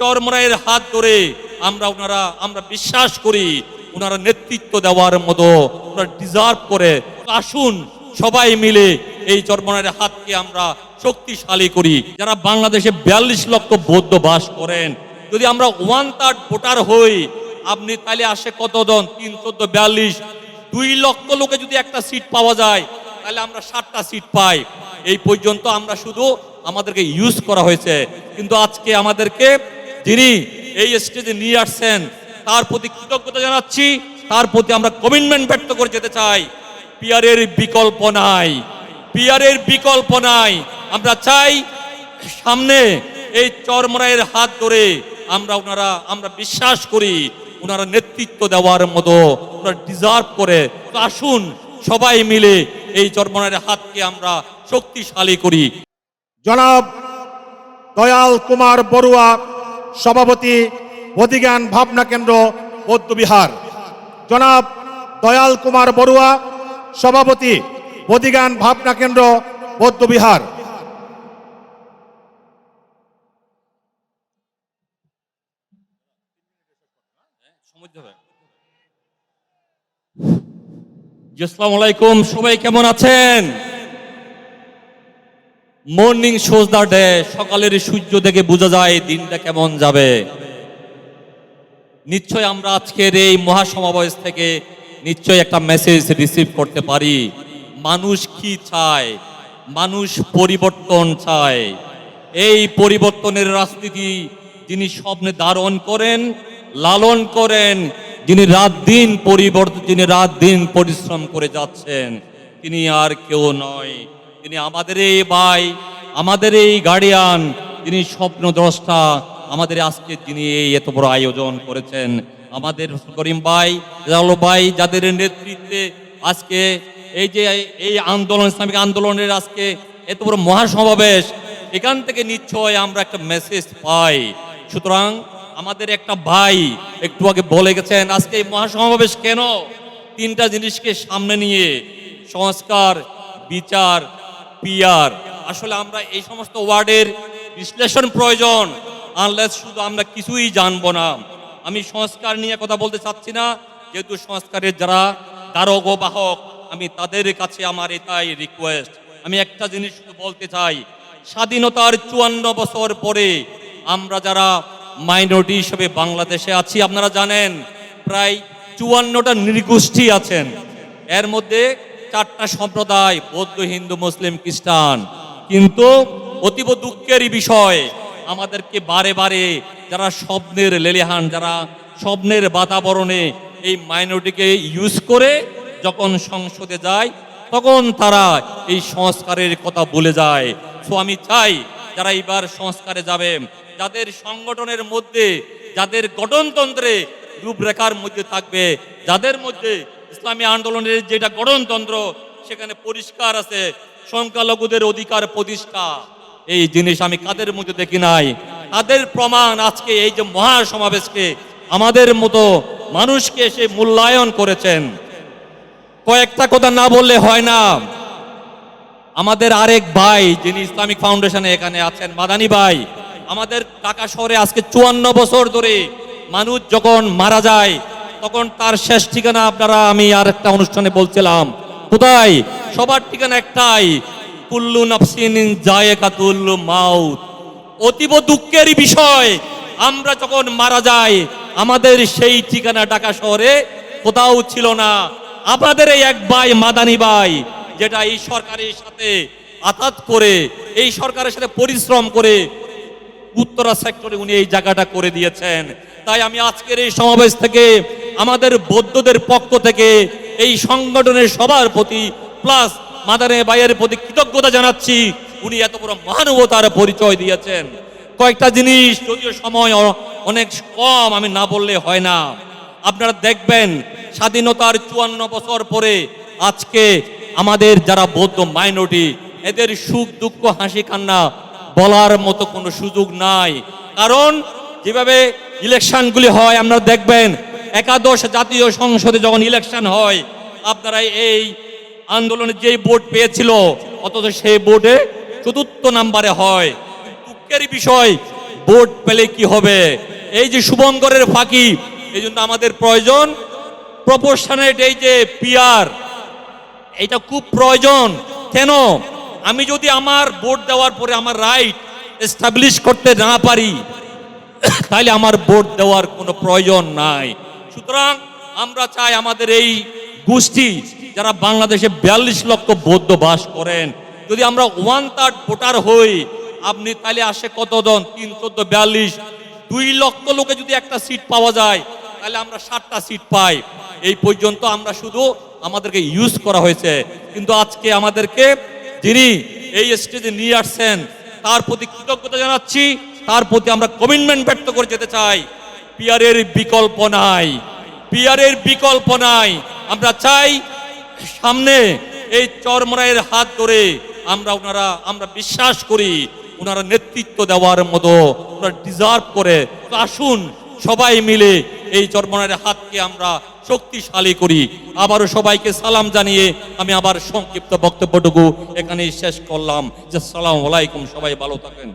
চরমরায়ের হাত ধরে আমরা ওনারা, আমরা বিশ্বাস করি ওনারা নেতৃত্ব দেওয়ার মতো, ওনারা ডিজার্ভ করে। আসুন সবাই মিলে এই চরমরায়ের হাতকে আমরা শক্তিশালী করি। যারা বাংলাদেশে বিয়াল্লিশ লক্ষ বৌদ্ধ বাস করেন, যদি আমরা ওয়ান থার্ড ভোটার হই, আপনি তাহলে আসে কত জন তিন, চোদ্দ, বিয়াল্লিশ। দুই লক্ষ লোকে যদি একটা সিট পাওয়া যায়, তাহলে আমরা ষাটটা সিট পাই। এই পর্যন্ত আমরা শুধু আমাদেরকে ইউজ করা হয়েছে। কিন্তু আজকে আমাদেরকে যিনি এই স্টেজে নিয়ে আসছেন, তার প্রতি কৃতজ্ঞতা জানাচ্ছি, তার প্রতি আমরা কমিটমেন্ট ব্যক্ত করে যেতে চাই। পিয়ারের বিকল্প নাই। পিয়ারের বিকল্প নাই। আমরা চাই সামনে এই চরমরায়ের হাত ধরে আমরা ওনারা, আমরা বিশ্বাস করি, ওনারা নেতৃত্ব দেওয়ার মতো, ওনারা ডিজার্ভ করে। আসুন সবাই মিলে এই চরমরায়ের হাতকে আমরা শক্তিশালী করি। জনাব দয়াল কুমার বড়ুয়া, সভাপতি অধিজ্ঞান ভাবনা কেন্দ্র বৌদ্ধবিহার জনাব দয়াল কুমার বড়ুয়া, সভাপতি অধিজ্ঞান ভাবনা কেন্দ্র বৌদ্ধবিহার আসসালামু আলাইকুম। সবাই কেমন আছেন? মর্নিং শোজ দা সকালের সূর্য দেখে বোঝা যায় দিনটা কেমন যাবে। নিশ্চয় আমরা আজকের এই মহাসমাবেশ থেকে নিশ্চয় একটা মেসেজ রিসিভ করতে পারি। মানুষ কি চায়? মানুষ পরিবর্তন চায়। এই পরিবর্তনের রাজনীতি যিনি স্বপ্নে ধারণ করেন, লালন করেন, যিনি রাত দিন পরিবর্তন যিনি রাত দিন পরিশ্রম করে যাচ্ছেন, তিনি আর কেউ নয়। তিনি আমাদের এই ভাই, আমাদের এই গার্ডিয়ান তিনি স্বপ্ন দ্রষ্টা আমাদের আজকে তিনি এই এত বড় আয়োজন করেছেন। আমাদের করিম ভাই ভাই, যাদের নেতৃত্বে আজকে এই যে এই আন্দোলন, ইসলামিক আন্দোলনের আজকে এত বড় মহাসমাবেশ, এখান থেকে নিশ্চয় আমরা একটা মেসেজ পাই। সুতরাং আমাদের একটা ভাই একটু আগে বলে গেছেন, আজকে এই মহাসমাবেশ কেন? তিনটা জিনিসকে সামনে নিয়ে সংস্কার, বিচার পিয়ার আসলে আমরা এই সমস্ত ওয়ার্ডের বিশ্লেষণ প্রয়োজন। আনলেস শুধু আমরা কিছুই জানব না। আমি সংস্কার নিয়ে কথা বলতে চাচ্ছি না। যেহেতু সংস্কারের যারা দ্বারক বাহক, আমি তাদের কাছে আমার এটাই রিকোয়েস্ট আমি একটা জিনিস বলতে চাই। স্বাধীনতার চুয়ান্ন বছর পরে আমরা যারা মাইনরিটি হিসেবে বাংলাদেশে আছি, আপনারা জানেন, প্রায় চুয়ান্নটা নৃগোষ্ঠী আছেন। এর মধ্যে চারটা সম্প্রদায়, বৌদ্ধ, হিন্দু, মুসলিম, খ্রিস্টান। কিন্তু অতীব দুঃখেরই বিষয়, আমাদেরকে বারে বারে যারা স্বপ্নের লেলিহান, যারা স্বপ্নের বাতাবরণে এই মাইনরিটিকে ইউজ করে যখন সংসদে যায়, তখন তারা এই সংস্কারের কথা বলে যায়। সো আমি চাই যারা এবার সংস্কারে যাবে, যাদের সংগঠনের মধ্যে, যাদের গঠনতন্ত্রে রূপরেখার মধ্যে থাকবে, যাদের মধ্যে ইসলামী আন্দোলনের যেটা গঠনতন্ত্র সেখানে পরিষ্কার আছে, সংখ্যালঘুদের অধিকার প্রতিষ্ঠা। এই জিনিস আমি কাদের মধ্যে দেখি নাই? তাদের প্রমাণ আজকে এই যে মহা সমাবেশকে আমাদের মতো মানুষকে সে মূল্যায়ন করেছেন? কয়েকটা কথা না বললে হয় না। আমাদের আরেক ভাই, যিনি ইসলামিক ফাউন্ডেশনে এখানে আছেন, মাদানী ভাই, আমাদের ঢাকা শহরে আজকে চুয়ান্ন বছর ধরে মানুষ যখন মারা যায় তখন তার শেষ ঠিকানা আপনারা, আমি আর একটা অনুষ্ঠানে বলছিলাম। কোথায়? সবার ঠিকানা একটাই, কুল্লু নাফসিন মাউত। অতীব দুঃখেরই বিষয়, আমরা যখন মারা যাই, আমাদের সেই ঠিকানা ঢাকা শহরে কোথাও ছিল না। আপনাদের এই এক ভাই, মাদানী ভাই, যেটা এই সরকারের সাথে আতাত করে, এই সরকারের সাথে পরিশ্রম করে উত্তরা সেক্টরে উনি এই জায়গাটা করে দিয়েছেন। তাই আমি আজকের এই সমাবেশ থেকে আমাদের বৌদ্ধদের পক্ষ থেকে এই সংগঠনের সবার প্রতি, প্লাস মাদারে বাইয়ের প্রতি কৃতজ্ঞতা জানাচ্ছি। উনি এত বড় মহানুভতার পরিচয় দিয়েছেন। কয়েকটা জিনিস যদিও সময় অনেক কম, আমি না বললে হয় না। আপনারা দেখবেন, স্বাধীনতার চুয়ান্ন বছর পরে আজকে আমাদের যারা বৌদ্ধ মাইনরিটি, এদের সুখ, দুঃখ, হাসি, কান্না বলার মতো কোনো সুযোগ নাই। কারণ, যেভাবে ইলেকশনগুলি হয়, আপনারা দেখবেন একাদশ জাতীয় সংসদে যখন ইলেকশন হয়, আপনারা এই আন্দোলনে যেই ভোট পেয়েছিল, অথচ সেই ভোটে চতুর্থ নাম্বারে হয়। দুঃখের বিষয়, ভোট পেলে কি হবে? এই যে শুভঙ্করের ফাঁকি, এই জন্য আমাদের প্রয়োজন। প্রপোর্শনেট এই যে পিয়ার এটা খুব প্রয়োজন। কেন? আমি যদি আমার ভোট দেওয়ার পরে আমার রাইট এস্টাবলিশ করতে না পারি, তাহলে আমার ভোট দেওয়ার কোনো প্রয়োজন নাই। সুতরাং আমরা চাই আমাদের এই গোষ্ঠী যারা বাংলাদেশে বিয়াল্লিশ লক্ষ বৌদ্ধ বাস করেন। যদি আমরা ওয়ান থার্ড ভোটার হই, আপনি তাহলে আসে কতজন? তিন, চোদ্দ, বিয়াল্লিশ। দুই লক্ষ লোকে যদি একটা সিট পাওয়া যায় তাহলে আমরা ষাটটা সিট পাই। এই পর্যন্ত আমরা শুধু আমাদেরকে ইউজ করা হয়েছে। কিন্তু আজকে আমাদেরকে যিনি এই স্টেজে নিয়ে আসছেন, তার প্রতি কৃতজ্ঞতা জানাচ্ছি। তার প্রতি আমরা কমিটমেন্ট ব্যক্ত করে যেতে চাই। পিয়ারের বিকল্প নাই। পিয়ারের বিকল্প নাই। আমরা চাই সামনে এই চরমরায়ের হাত ধরে আমরা ওনারা, আমরা বিশ্বাস করি ওনারা নেতৃত্ব দেওয়ার মতো, ওনারা ডিজার্ভ করে। আসুন সবাই মিলে এই চরমরায়ের হাতকে আমরা শক্তিশালী করি। আবারও সবাইকে সালাম জানিয়ে আমি আবার সংক্ষিপ্ত বক্তব্যটুকু এখানেই শেষ করলাম। যে সালাম আলাইকুম, সবাই ভালো থাকেন।